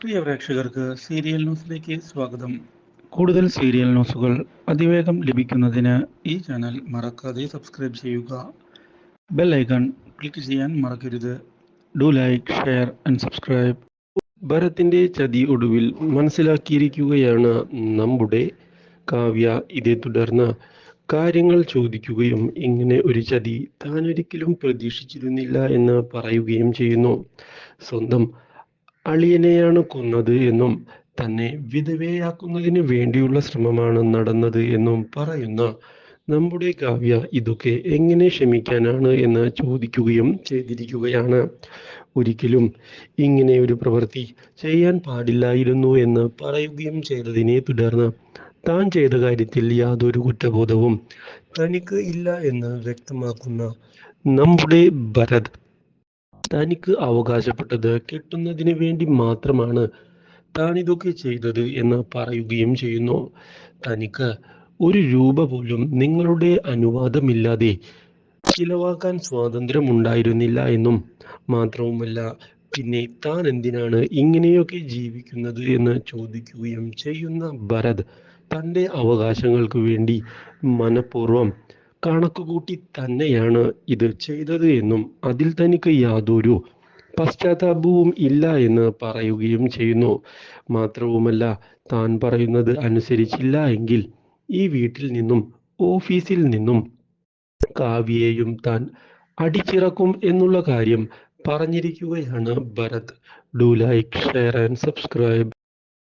പ്രിയ പ്രേക്ഷകർക്ക് സീരിയൽ ന്യൂസിലേക്ക് സ്വാഗതം. കൂടുതൽ സീരിയൽ ന്യൂസുകൾ അതിവേഗം ലഭിക്കുന്നതിന് ഈ ചാനൽ മറക്കാതെ സബ്സ്ക്രൈബ് ചെയ്യുക. ബെൽ ഐക്കൺ ക്ലിക്ക് ചെയ്യാൻ മറക്കരുത്. Do like share and subscribe. ഭരത്തിന്റെ ചതി ഒടുവിൽ മനസ്സിലാക്കിയിരിക്കുകയാണ് നമ്മുടെ കാവ്യ. ഇതേ തുടർന്ന് കാര്യങ്ങൾ ചോദിക്കുകയും ഇങ്ങനെ ഒരു ചതി താനൊരിക്കലും പ്രതീക്ഷിച്ചിരുന്നില്ല എന്ന് പറയുകയും ചെയ്യുന്നു. സ്വന്തം അളിയനെയാണ് കൊന്നത് എന്നും തന്നെ വിധവയാക്കുന്നതിന് വേണ്ടിയുള്ള ശ്രമമാണ് നടന്നത് എന്നും പറയുന്ന നമ്മുടെ കാവ്യ ഇതൊക്കെ എങ്ങനെ ക്ഷമിക്കാനാണ് എന്ന് ചോദിക്കുകയും ചെയ്തിരിക്കുകയാണ്. ഒരിക്കലും ഇങ്ങനെ ഒരു പ്രവൃത്തി ചെയ്യാൻ പാടില്ലായിരുന്നു എന്ന് പറയുകയും ചെയ്തതിനെ തുടർന്ന് താൻ ചെയ്ത കാര്യത്തിൽ യാതൊരു കുറ്റബോധവും തനിക്ക് ഇല്ല എന്ന് വ്യക്തമാക്കുന്ന നമ്മുടെ ഭരത് തനിക്ക് അവകാശപ്പെട്ടത് കിട്ടുന്നതിന് വേണ്ടി മാത്രമാണ് താൻ ഇതൊക്കെ ചെയ്തത് എന്ന് പറയുകയും ചെയ്യുന്നു. തനിക്ക് ഒരു രൂപ പോലും നിങ്ങളുടെ അനുവാദമില്ലാതെ ചിലവാക്കാൻ സ്വാതന്ത്ര്യമുണ്ടായിരുന്നില്ല എന്നും മാത്രവുമല്ല പിന്നെ താൻ എന്തിനാണ് ഇങ്ങനെയൊക്കെ ജീവിക്കുന്നത് എന്ന് ചോദിക്കുകയും ചെയ്യുന്ന ഭരത് തന്റെ അവകാശങ്ങൾക്ക് വേണ്ടി മനഃപൂർവം കണക്കുകൂട്ടി തന്നെയാണ് ഇത് ചെയ്തത് എന്നും അതിൽ തനിക്ക് യാതൊരു പശ്ചാത്താപവും ഇല്ല എന്ന് പറയുകയും ചെയ്യുന്നു. മാത്രവുമല്ല താൻ പറയുന്നത് അനുസരിച്ചില്ല എങ്കിൽ ഈ വീട്ടിൽ നിന്നും ഓഫീസിൽ നിന്നും കാവ്യയെയും താൻ അടിച്ചിറക്കും എന്നുള്ള കാര്യം പറഞ്ഞിരിക്കുകയാണ് Bharath. Do like share and subscribe